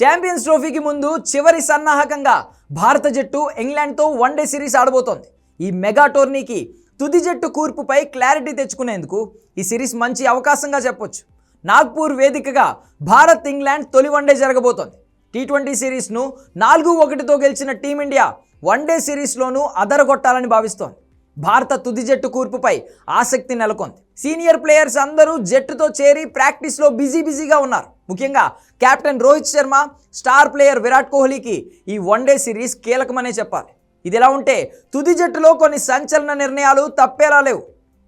Champions ట్రోఫీకి ముందు చివరి సన్నాహకంగా భారత జట్టు ఇంగ్లాండ్తో వన్డే సిరీస్ ఆడబోతోంది. ఈ మెగా టోర్నీకి తుది జట్టు కూర్పుపై క్లారిటీ తెచ్చుకునేందుకు ఈ సిరీస్ మంచి అవకాశంగా చెప్పొచ్చు. నాగ్పూర్ వేదికగా భారత్ ఇంగ్లాండ్ తొలి వన్డే జరగబోతోంది. టీ ట్వంటీ సిరీస్ను నాలుగు ఒకటితో గెలిచిన టీమిండియా వన్డే సిరీస్లోనూ అదరగొట్టాలని భావిస్తోంది. భారత తుది జట్టు కూర్పుపై ఆసక్తి నెలకొంది. సీనియర్ ప్లేయర్స్ అందరూ జట్టుతో చేరి ప్రాక్టీస్లో బిజీ బిజీగా ఉన్నారు. ముఖ్యంగా captain Rohit Sharma star player Virat కోహ్లీకి ఈ వన్డే సిరీస్ కీలకమనే చెప్పాలి. ఇది ఎలా ఉంటే తుది జట్టులో కొన్ని సంచలన నిర్ణయాలు తప్పేలా లేవు.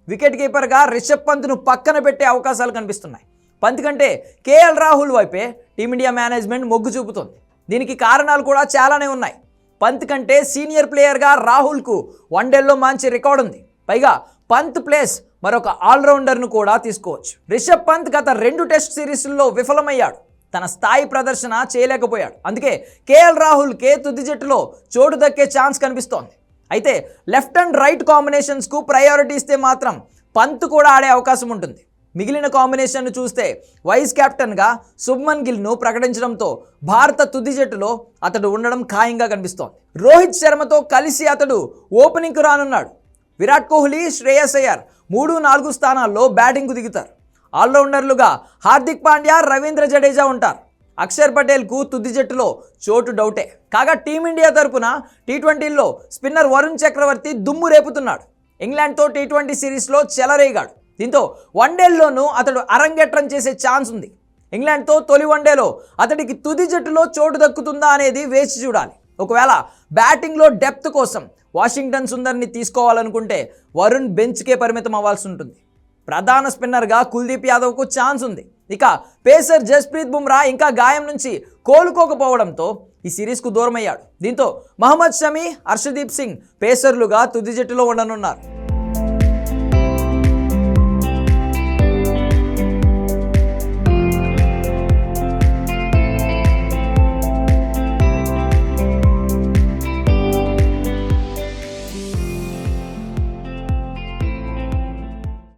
వికెట్ కీపర్గా రిషబ్ పంత్ను పక్కన పెట్టే అవకాశాలు కనిపిస్తున్నాయి. పంత్ కంటే కేఎల్ రాహుల్ వైపే టీమిండియా మేనేజ్మెంట్ మొగ్గు చూపుతోంది. దీనికి కారణాలు కూడా చాలానే ఉన్నాయి. పంత్ కంటే సీనియర్ ప్లేయర్గా రాహుల్కు వన్డేల్లో మంచి రికార్డు ఉంది. పైగా పంత్ ప్లేస్ మరొక ఆల్రౌండర్ను కూడా తీసుకోవచ్చు. రిషబ్ పంత్ గత రెండు టెస్ట్ సిరీస్ల్లో విఫలమయ్యాడు. తన స్థాయి ప్రదర్శన చేయలేకపోయాడు. అందుకే కేఎల్ రాహుల్ కే తుది జట్టులో చోటు దక్కే ఛాన్స్ కనిపిస్తోంది. అయితే లెఫ్ట్ అండ్ రైట్ కాంబినేషన్స్కు ప్రయారిటీ ఇస్తే మాత్రం పంత్ కూడా ఆడే అవకాశం ఉంటుంది. మిగిలిన కాంబినేషన్ను చూస్తే వైస్ కెప్టెన్గా శుభ్మన్ గిల్ను ప్రకటించడంతో భారత తుది జట్టులో అతడు ఉండడం ఖాయంగా కనిపిస్తోంది. రోహిత్ శర్మతో కలిసి అతడు ఓపెనింగ్కు రానున్నాడు. విరాట్ కోహ్లీ శ్రేయస్ అయ్యర్ మూడు నాలుగు స్థానాల్లో బ్యాటింగ్కు దిగుతారు. ఆల్రౌండర్లుగా హార్దిక్ పాండ్యా రవీంద్ర జడేజా ఉంటారు. అక్షర్ పటేల్కు తుది జట్టులో చోటు డౌటే. కాగా టీమిండియా తరపున టీ ట్వంటీల్లో స్పిన్నర్ వరుణ్ చక్రవర్తి దుమ్ము రేపుతున్నాడు. ఇంగ్లాండ్తో టీ ట్వంటీ సిరీస్లో చెలరేగాడు. దీంతో వన్డేల్లోనూ అతడు అరంగేట్రం చేసే ఛాన్స్ ఉంది. ఇంగ్లాండ్తో తొలి వన్డేలో అతడికి తుది జట్టులో చోటు దక్కుతుందా అనేది వేచి చూడాలి. ఒకవేళ బ్యాటింగ్లో డెప్త్ కోసం వాషింగ్టన్ సుందర్ని తీసుకోవాలనుకుంటే వరుణ్ బెంచ్కే పరిమితం అవ్వాల్సి ఉంటుంది. ప్రధాన స్పిన్నర్గా కుల్దీప్ యాదవ్కు ఛాన్స్ ఉంది. ఇక పేసర్ జస్ప్రీత్ బుమ్రా ఇంకా గాయం నుంచి కోలుకోకపోవడంతో ఈ సిరీస్కు దూరమయ్యాడు. దీంతో మహమ్మద్ షమీ హర్షదీప్ సింగ్ పేసర్లుగా తుది జట్టులో ఉండనున్నారు.